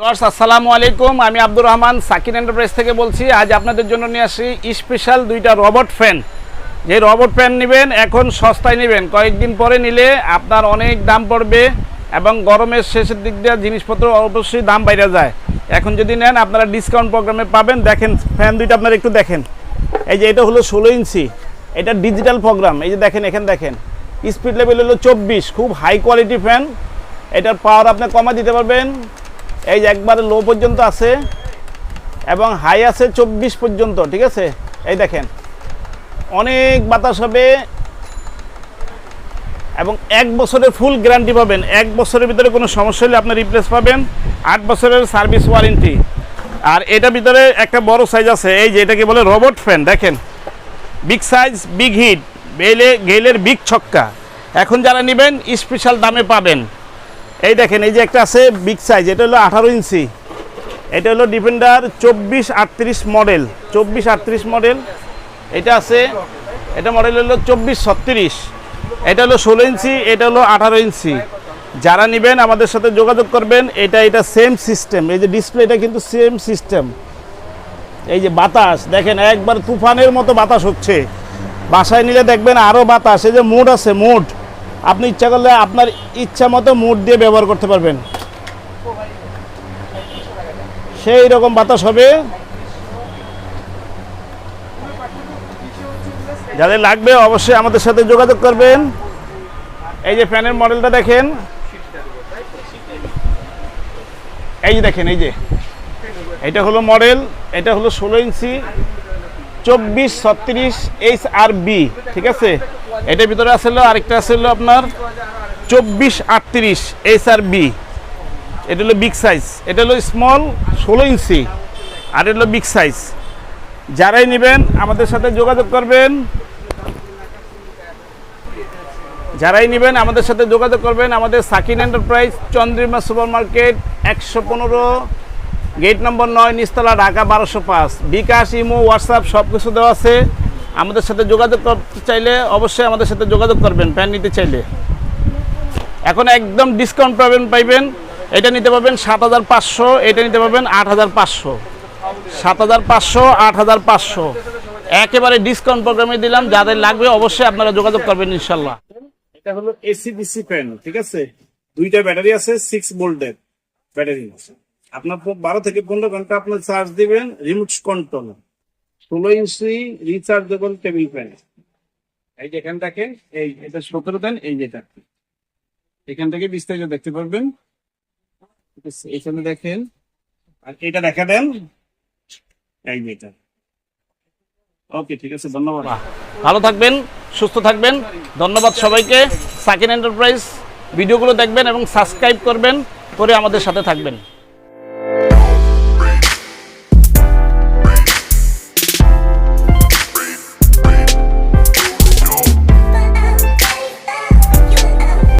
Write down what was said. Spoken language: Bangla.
ভিউয়ার্স, আসসালামু আলাইকুম। আমি আব্দুর রহমান সাকিন এন্টারপ্রাইজ থেকে বলছি আজ আপনাদের জন্য নিয়ে আসি স্পেশাল দুইটা রবট ফ্যান। যে রবট ফ্যান নেবেন এখন সস্তায় নেবেন। কয়েকদিন পরে নিলে আপনার অনেক দাম পড়বে এবং গরমের শেষের দিক দিয়ে জিনিসপত্র অবশ্যই দাম বাইরে যায়। এখন যদি নেন আপনারা ডিসকাউন্ট প্রোগ্রামে পাবেন। দেখেন ফ্যান দুইটা আপনারা একটু দেখেন। এই যে এটা হলো ষোলো ইঞ্চি। এটা ডিজিটাল প্রোগ্রাম এই যে দেখেন এখানে দেখেন। স্পিড লেভেল হলো চব্বিশ। খুব হাই কোয়ালিটি ফ্যান এটার পাওয়ার আপনি কমা দিতে পারবেন। এই যে একবারে লো পর্যন্ত আছে এবং হাই আছে চব্বিশ পর্যন্ত, ঠিক আছে? এই দেখেন, অনেক বাতাস হবে এবং এক বছরের ফুল গ্যারান্টি পাবেন। এক বছরের ভিতরে কোনো সমস্যা হলে আপনি রিপ্লেস পাবেন। আট বছরের সার্ভিস ওয়ারেন্টি আর এটার ভিতরে একটা বড় সাইজ আছে, এই যে এটাকে বলে রোবট ফ্যান দেখেন। বিগ সাইজ বিগ হিট বেলে গেলের বিগ ছক্কা। এখন যারা নেবেন স্পেশাল দামে পাবেন। এই দেখেন, এই যে একটা আছে বিগ সাইজ এটা হলো আঠারো ইঞ্চি। এটা হলো ডিফেন্ডার চব্বিশ আটত্রিশ মডেল চব্বিশ আটত্রিশ মডেল এটা আছে, এটা মডেল হলো চব্বিশ ছত্রিশ। এটা হলো ষোলো ইঞ্চি, এটা হলো আঠারো ইঞ্চি। যারা নেবেন, আমাদের সাথে যোগাযোগ করবেন, এটা এটা সেম সিস্টেম এই যে ডিসপ্লেটা কিন্তু সেম সিস্টেম এই যে বাতাস, দেখেন, একবার তুফানের মতো বাতাস হচ্ছে। বাসায় নিলে দেখবেন আরও বাতাস, এই যে মুড আছে, মুড। আপনি ইচ্ছা করলে আপনার ইচ্ছা মতো মুড দিয়ে ব্যবহার করতে পারবেন। সেই রকম বাতাস হবে। যাদের লাগবে অবশ্যই আমাদের সাথে যোগাযোগ করবেন। এই যে ফ্যানের মডেলটা দেখেন। এই যে দেখেন, এই যে। এটা হলো মডেল, এটা হলো ষোলো ইঞ্চি। চব্বিশ, ছত্রিশ, এইচ আর বি, ঠিক আছে? এটার ভিতরে আসলে আরেকটা আসলে আপনার চব্বিশ, আটত্রিশ, এইচ আর বি। এটা হলো বিগ সাইজ এটা হলো স্মল ষোলো ইঞ্চি। আর এটা হলো বিগ সাইজ যারাই নেবেন, আমাদের সাথে যোগাযোগ করবেন। যারাই নেবেন, আমাদের সাথে যোগাযোগ করবেন। আমাদের সাকিন এন্টারপ্রাইজ চন্দ্রিমা সুপার মার্কেট একশো পনেরো গেট নম্বর নয় নিস্তলা ঢাকা বারোশো পাঁচ। বিকাশ, ইমো হোয়াটসঅ্যাপ সব কিছু দেওয়া আছে। আমাদের সাথে যোগাযোগ করতে চাইলে অবশ্যই আমাদের সাথে যোগাযোগ করবেন, প্যান নিতে চাইলে। এখন একদম ডিসকাউন্ট পাবেন, পাইবেন। এটা নিতে পারবেন সাত হাজার পাঁচশো, এটা নিতে পারবেন আট হাজার পাঁচশো। সাত হাজার পাঁচশো, আট হাজার পাঁচশো। একেবারে ডিসকাউন্ট প্রোগ্রামে দিলাম, যাদের লাগবে অবশ্যই আপনারা যোগাযোগ করবেন, ইনশাল্লাহ। এটা হলো এসি ডিসি ফ্যান ঠিক আছে? দুইটা ব্যাটারি আছে সিক্স ভোল্টের ব্যাটারি আছে। আপনার বারো থেকে পনেরো ঘণ্টা আপনার চার্জ দিবেন রিমোট কন্ট্রোল ষোলো ইঞ্চি রিচার্জেবল টেবিল ফ্যান এই যে এখান থেকে, এই এটা সতেরো দেন, এই যেটা এখান থেকে বিস্তারিত দেখতে পারবেন। এখানে দেখেন, আর এটা দেখা দেন। এই যেটা ওকে ঠিক আছে, ধন্যবাদ। ভালো থাকবেন, সুস্থ থাকবেন। ধন্যবাদ সবাইকে। সাকিন এন্টারপ্রাইজ, ভিডিওগুলো দেখবেন এবং সাবস্ক্রাইব করবেন, করে আমাদের সাথে থাকবেন।